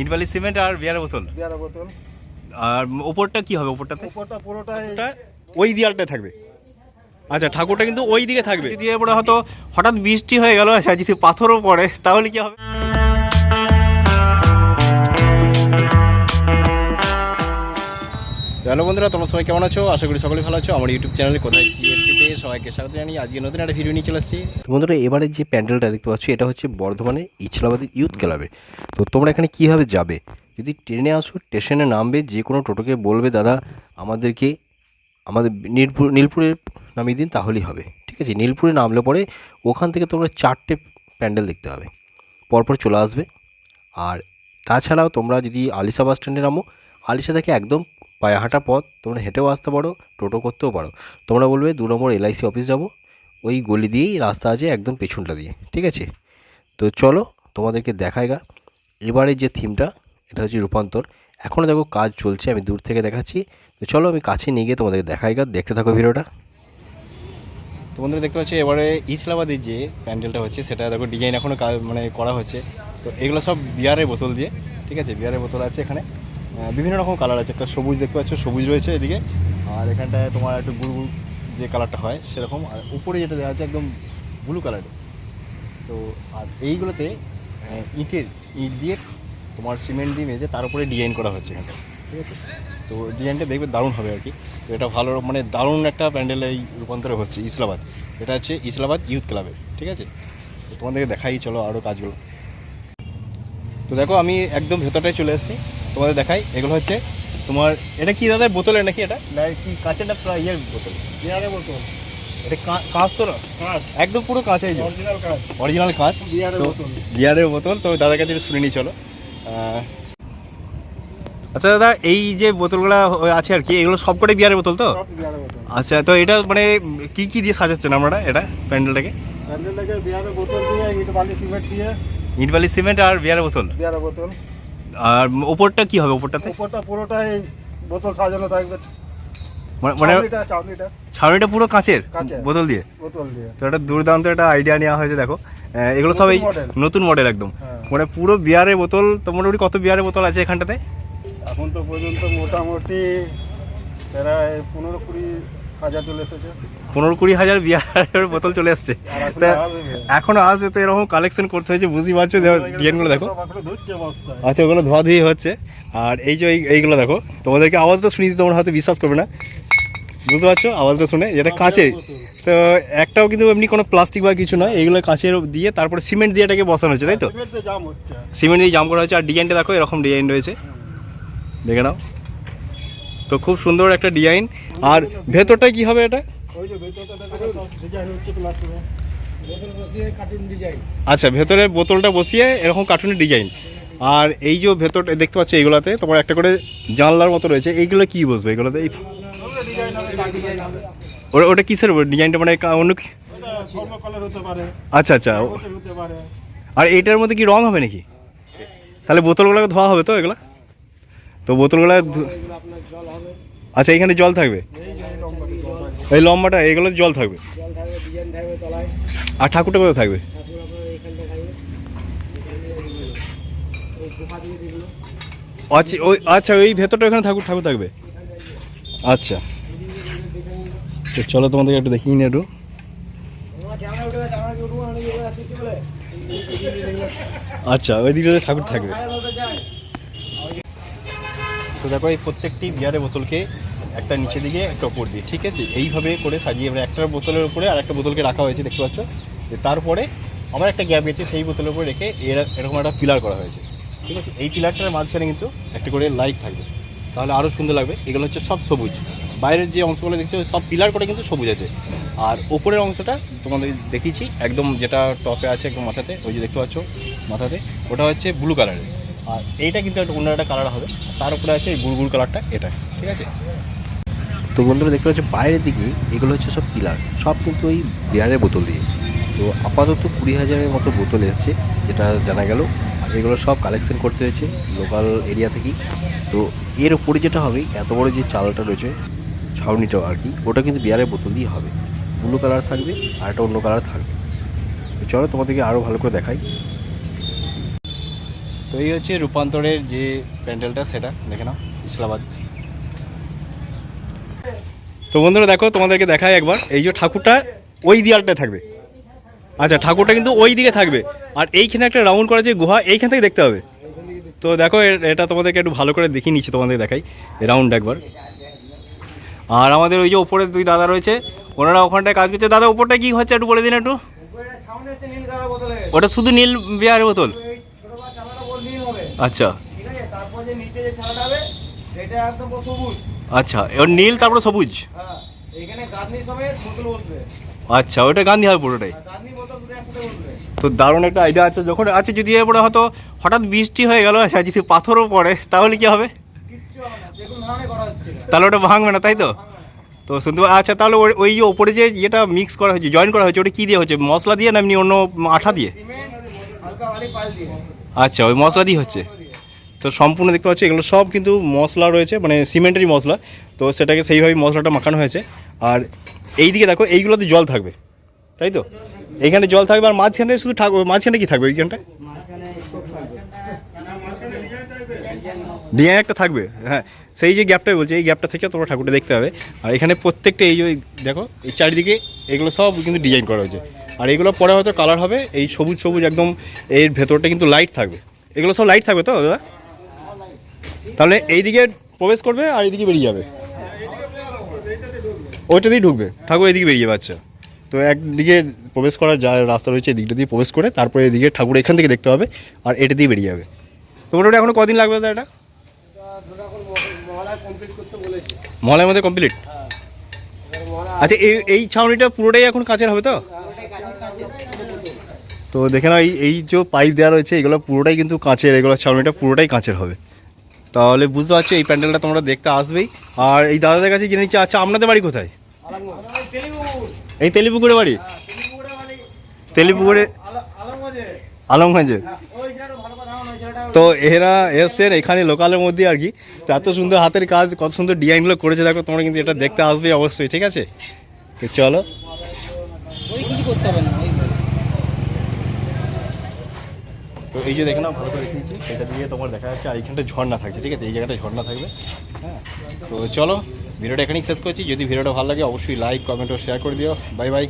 ইট বালি সিমেন্ট আর বিয়ারের বোতল। বিয়ারের বোতল। আর ওপরটা কি হবে ওপরটাতে? উপরটা পুরোটাই ওটা ওই দেয়ালটা থাকবে। আচ্ছা ঠাকুরটা কিন্তু ওই দিকে থাকবে। যদি এবারে হয়তো হঠাৎ বৃষ্টি হয়ে গেল আচ্ছা যদি পাথরও পড়ে তাহলে কি হবে? হ্যালো বন্ধুরা তোমরা সবাই কেমন আছো? আশা করি সকলে ভালো আছো। আমার ইউটিউব চ্যানেলে কোথায় ক্লিয়ারটিতে সবাইকে স্বাগত জানাই আজকে নতুন একটা ভিডিও নিয়ে চলে আসছি। বন্ধুরা, এবারে যে প্যান্ডেলটা দেখতে পাচ্ছ, এটা হচ্ছে বর্ধমানে ইছলাবাদের ইউথ ক্লাবে। তো তোমরা এখানে কীভাবে যাবে? যদি ট্রেনে আসো, স্টেশনে নামবে, যে কোনো টোটোকে বলবে, দাদা, আমাদেরকে, আমাদের নীলপুর নীলপুরে নামিয়ে দিন, তাহলেই হবে। ঠিক আছে? নীলপুরে নামলে পরে ওখান থেকে তোমরা চারটে প্যান্ডেল দেখতে হবে পরপর চলে আসবে। আর তাছাড়াও তোমরা যদি আলিশা বাস স্ট্যান্ডে নামো, আলিশা থেকে একদম পায়ে হাঁটা পথ, তোমরা হেঁটেও আসতে পারো, টোটো করতেও পারো। তোমরা বলবে, দু নম্বর এলআইসি অফিস যাব। ওই গলি দিয়েই রাস্তা আছে একদম পেছনটা দিয়ে, ঠিক আছে? তো চলো, তোমাদেরকে দেখায় গা। এবারে যে থিমটা, এটা হচ্ছে রূপান্তর। এখনও দেখো কাজ চলছে, আমি দূর থেকে দেখাচ্ছি। তো চলো, আমি কাছে নিয়ে গিয়ে তোমাদেরকে দেখাই গা। দেখতে থাকো ভিডিওটা। তো বন্ধুরা দেখতে পাচ্ছি, এবারে ইসলামাবাদের যে প্যান্ডেলটা হচ্ছে, সেটা দেখো ডিজাইন এখনও মানে করা হচ্ছে। তো এগুলো সব বিয়ারের বোতল দিয়ে, ঠিক আছে? বিয়ারের বোতল আছে এখানে। বিভিন্ন রকম কালার আছে। একটা সবুজ দেখতে পাচ্ছ, সবুজ রয়েছে এদিকে। আর এখানটায় তোমার একটু গুড় যে কালারটা হয়, সেরকম। আর উপরে যেটা দেওয়া আছে একদম ব্লু কালারের তো, আর এইগুলোতে ইটের ইট দিয়ে তোমার সিমেন্ট দিয়ে মেঝে তার উপরে ডিজাইন করা হচ্ছে এখানটা। ঠিক আছে? তো ডিজাইনটা দেখবে দারুণ হবে আর কি। তো এটা ভালো মানে দারুণ একটা প্যান্ডেল এই রূপান্তর হচ্ছে ইসলাবাদ এটা হচ্ছে ইসলাবাদ ইউথ ক্লাবে, ঠিক আছে? তো তোমাদেরকে দেখাই, চলো আরও কাজগুলো। তো দেখো, আমি একদম ভেতরটায় চলে এসেছি। তোমাদের দেখাই এগুলো হচ্ছে তোমার এটা কি দাদা বোতলের নাকি এটা? না কি কাঁচের না প্রায় ইয়ের বোতল? বিয়ারের বোতল। এটা কা- কাঁচ তো না? কাঁচ। একদম পুরো কাঁচে অরিজিনাল কাঁচ। অরিজিনাল কাঁচ। বিয়ারের বোতল। বিয়ারের বোতল তো দাদার কাছে শুনে নিই চলো। আচ্ছা দাদা এই যে বোতলগুলো আছে আর কি এগুলো সবকটাই বিয়ারের বোতল তো? বোতল। আচ্ছা তো এটা মানে কি কি দিয়ে সাজাচ্ছেন আপনারা এটা প্যান্ডেলটাকে? প্যান্ডেল থেকে বিয়ারের বোতল দিয়ে ইট বালি সিমেন্ট দিয়ে। ইট বালি সিমেন্ট আর বিয়ারের বোতল। বিয়ারের বোতল। আর ওপরটা কি হবে ওপরটাতে? উপরটা পুরোটাই বোতল সাজানো থাকবে। মানে- মানে ছাউনিটা পুরো কাঁচের। বোতল দিয়ে? বোতল দিয়ে। তো এটা দুর্দান্ত একটা আইডিয়া নেওয়া হয়েছে দেখো। এগুলো সব এই নতুন মডেল একদম। হ্যাঁ। মানে পুরো বিয়ারের বোতল তো মোটামুটি কত বিয়ারের বোতল আছে এখানটাতে? এখন তো পর্যন্ত মোটামুটি প্রায় পনেরো কুড়ি হাজার চলে এসেছে। পনেরো কুড়ি হাজার বিয়ারের বোতল চলে আসছে। তা। এখনও আসবে তো এরকম কালেকশন করতে হয়েছে বুঝতেই পারছ? ডিজাইনগুলো দেখো। আচ্ছা ওগুলো ধোয়া ধুয়ে হচ্ছে। আর এই যে এই- এইগুলো দেখো তোমাদেরকে আওয়াজটা শুনি তোমরা হয়তো বিশ্বাস করবে না। বুঝতে পারছ? আওয়াজটা শুনে যেটা কাঁচে। তো একটাও কিন্তু এমনি কোনো প্লাস্টিক বা কিছু নয় এইগুলো কাঁচের দিয়ে তারপরে সিমেন্ট দিয়ে এটাকে বসানো হচ্ছে তাই তো? সিমেন্টে হচ্ছে। সিমেন্ট দিয়ে জাম করা হয়েছে আর ডিজাইনটা দেখো এরকম ডিজাইন রয়েছে। দেখে নাও। তো খুব সুন্দর একটা ডিজাইন আর ভেতরটায় কি হবে এটা? আচ্ছা ভেতরে বোতলটা বসিয়ে এরকম কার্টুনের ডিজাইন আর এই যে ভেতরটা দেখতে পাচ্ছ এইগুলোতে তোমার একটা করে জানলার মতো রয়েছে। এইগুলো কি বসবে এগুলোতে? এই ওটা কিসের ডিজাইনটা মানে অন্য আচ্ছা আচ্ছা। আর এইটার মধ্যে কি রং হবে নাকি? তাহলে বোতলগুলোকে ধোয়া হবে তো এগুলো? তো বোতলগুলো আচ্ছা এখানে জল থাকবে। এই লম্বাটা এগুলো জল থাকবে? আর ঠাকুরটা কোথায় থাকবে? আচ্ছা ওই আচ্ছা ওই ভেতরটা ওখানে ঠাকুর ঠাকুর থাকবে? আচ্ছা। তো চলো তোমাদেরকে একটু কি বলে আচ্ছা ওই দিকে ঠাকুর থাকবে। যায়। তো দেখো এই প্রত্যেকটি বিয়ারের বোতলকে একটা নিচে দিকে, একটা ওপর দিয়ে ঠিক আছে? এইভাবে করে সাজিয়ে, এবার একটা বোতলের উপরে আর একটা বোতলকে রাখা হয়েছে, দেখতে পাচ্ছ? তারপরে আবার একটা গ্যাপ গেছে, সেই বোতলের উপরে রেখে এর, এরকম একটা পিলার করা হয়েছে। ঠিক আছে? এই পিলারটার মাঝখানে কিন্তু একটা করে লাইট থাকবে। তাহলে আরও সুন্দর লাগবে। এগুলো হচ্ছে সব সবুজ। বাইরের যে অংশগুলো দেখতে সব পিলার করে কিন্তু সবুজ আছে। আর ওপরের অংশটা তোমাদের দেখিয়েছি, একদম যেটা টপে আছে একদম মাথাতে, ওই যে দেখতে পাচ্ছ মাথাতে, ওটা হচ্ছে ব্লু কালারের আর এইটা কিন্তু একটা অন্য একটা কালার হবে। তার উপরে আছে এই বুলবুল কালারটা এটা ঠিক আছে? তো বন্ধুরা দেখতে পাচ্ছ বাইরের দিকে এগুলো হচ্ছে সব পিলার। সব কিন্তু ওই বিয়ারের বোতল দিয়ে। তো আপাতত কুড়ি হাজারের মতো বোতল এসছে, যেটা জানা গেল। এগুলো সব কালেকশন করতে হয়েছে লোকাল এরিয়া থেকেই। তো এর উপরে যেটা হবে, এত বড় যে চালটা রয়েছে ছাউনিটা আর কি, ওটা কিন্তু বিয়ারের বোতল দিয়ে হবে। ব্লু কালার থাকবে আর একটা অন্য কালার থাকবে। তো চলো তোমাদেরকে আরও ভালো করে দেখাই। তো এই হচ্ছে রূপান্তরের যে প্যান্ডেলটা, সেটা। দেখে নাও, ইসলামাবাদ। তো বন্ধুরা দেখো, তোমাদেরকে দেখায় একবার। এই যে ঠাকুরটা ওই দেয়ালটায় থাকবে। আচ্ছা ঠাকুরটা কিন্তু ওই দিকে থাকবে। আর এইখানে একটা রাউন্ড করা যে গুহা, এইখান থেকে দেখতে হবে। তো দেখো এটা তোমাদেরকে একটু ভালো করে দেখিয়ে নিচ্ছি তোমাদের দেখাই রাউন্ড একবার। আর আমাদের ওই যে ওপরে দুই দাদা রয়েছে, ওনারা ওখানটায় কাজ করছে। দাদা ওপরটা কি হচ্ছে একটু বলে দিন একটু? ওটা শুধু নীল বিয়ারের বোতল? আচ্ছা। ঠিক আছে তারপর যে নিচে যে সেটা একদম সবুজ আচ্ছা এবার নীল তারপরে সবুজ? হ্যাঁ আচ্ছা ওটা গান্ধী হবে পুরোটাই? বসবে। তো দারুণ একটা আইডিয়া আছে যখন আচ্ছা যদি এরপরে হয়তো হঠাৎ বৃষ্টি হয়ে গেল আচ্ছা যদি পাথরও পড়ে তাহলে কি হবে। তাহলে ওটা ভাঙবে না তাই তো? তো শুনতে আচ্ছা তাহলে ওই- যে ওপরে যে ইয়েটা মিক্স করা হয়েছে জয়েন করা হয়েছে ওটা কী দিয়ে হচ্ছে? মশলা দিয়ে না এমনি অন্য আঠা দিয়ে? আচ্ছা ওই মশলা দিয়ে হচ্ছে। তো সম্পূর্ণ দেখতে পাচ্ছি, এগুলো সব কিন্তু মশলা রয়েছে মানে সিমেন্টেরই মশলা। তো সেটাকে সেইভাবে মশলাটা মাখানো হয়েছে। আর এই দিকে দেখো, এইগুলোতে জল থাকবে, তাই তো? এইখানে জল থাকবে, আর মাঝখানে শুধু ঠাকুর মাঝখানে কি থাকবে এইখানটা ডিজাইন একটা থাকবে হ্যাঁ। সেই যে গ্যাপটাই বলছি, এই গ্যাপটা থেকে তোমরা ঠাকুরটা দেখতে হবে আর এখানে প্রত্যেকটা এই যে দেখো, এই চারিদিকে এগুলো সব কিন্তু ডিজাইন করা হয়েছে। আর এগুলো পরে হয়তো কালার হবে, এই সবুজ সবুজ একদম, এর ভেতরটা কিন্তু লাইট থাকবে। এগুলো সব লাইট থাকবে তো, দাদা? তাহলে এইদিকে প্রবেশ করবে আর এইদিকে বেরিয়ে যাবে। ওইটা দিয়ে ঢুকবে। ঠাকুর এদিকে বেরিয়ে যাবে আচ্ছা। তো একদিকে প্রবেশ করার যা রাস্তা রয়েছে এদিকটা দিয়ে প্রবেশ করে, তারপরে এদিকে ঠাকুর এখান থেকে দেখতে হবে আর এটা দিয়ে বেরিয়ে যাবে। তো মোটামুটি এখনও কদিন লাগবে দাদা এটা? মহলের মধ্যে কমপ্লিট আচ্ছা এই এই ছাউনিটা পুরোটাই এখন কাঁচের হবে তো? তো দেখে নাও, এই এই যে পাইপ দেওয়া রয়েছে, এগুলো পুরোটাই কিন্তু কাঁচের, এগুলো ছাউনিটা পুরোটাই কাঁচের হবে। তাহলে বুঝতে পারছ, এই প্যান্ডেলটা তোমরা দেখতে আসবেই। আর এই দাদাদের কাছে জেনে নিচ্ছে আচ্ছা আপনাদের বাড়ি কোথায়? এই তেলিপুকুরে বাড়ি? তেলিপুকুরে আলমগঞ্জে। আলমগঞ্জে ওই ছেলেটা ভালো কথা আমার ওই ছেলেটা তো এরা এসছেন এখানে লোকালের মধ্যে আর কি। এত সুন্দর হাতের কাজ, কত সুন্দর ডিজাইনগুলো করেছে, দেখো, তোমরা কিন্তু এটা দেখতে আসবে অবশ্যই, ঠিক আছে? চলো। করতে হবে না ওই তো এই যে দেখে নাও, ভালো করে রেখেছি এটা দিয়ে তোমার দেখা যাচ্ছে আর এইখানটা ঝর্ণা থাকছে, ঠিক আছে? এই জায়গাটা ঝর্ণা থাকবে হ্যাঁ? তো চলো, ভিডিওটা এখানেই শেষ করছি। যদি ভিডিওটা ভালো লাগে, অবশ্যই লাইক কমেন্ট ও শেয়ার করে দিও। Bye bye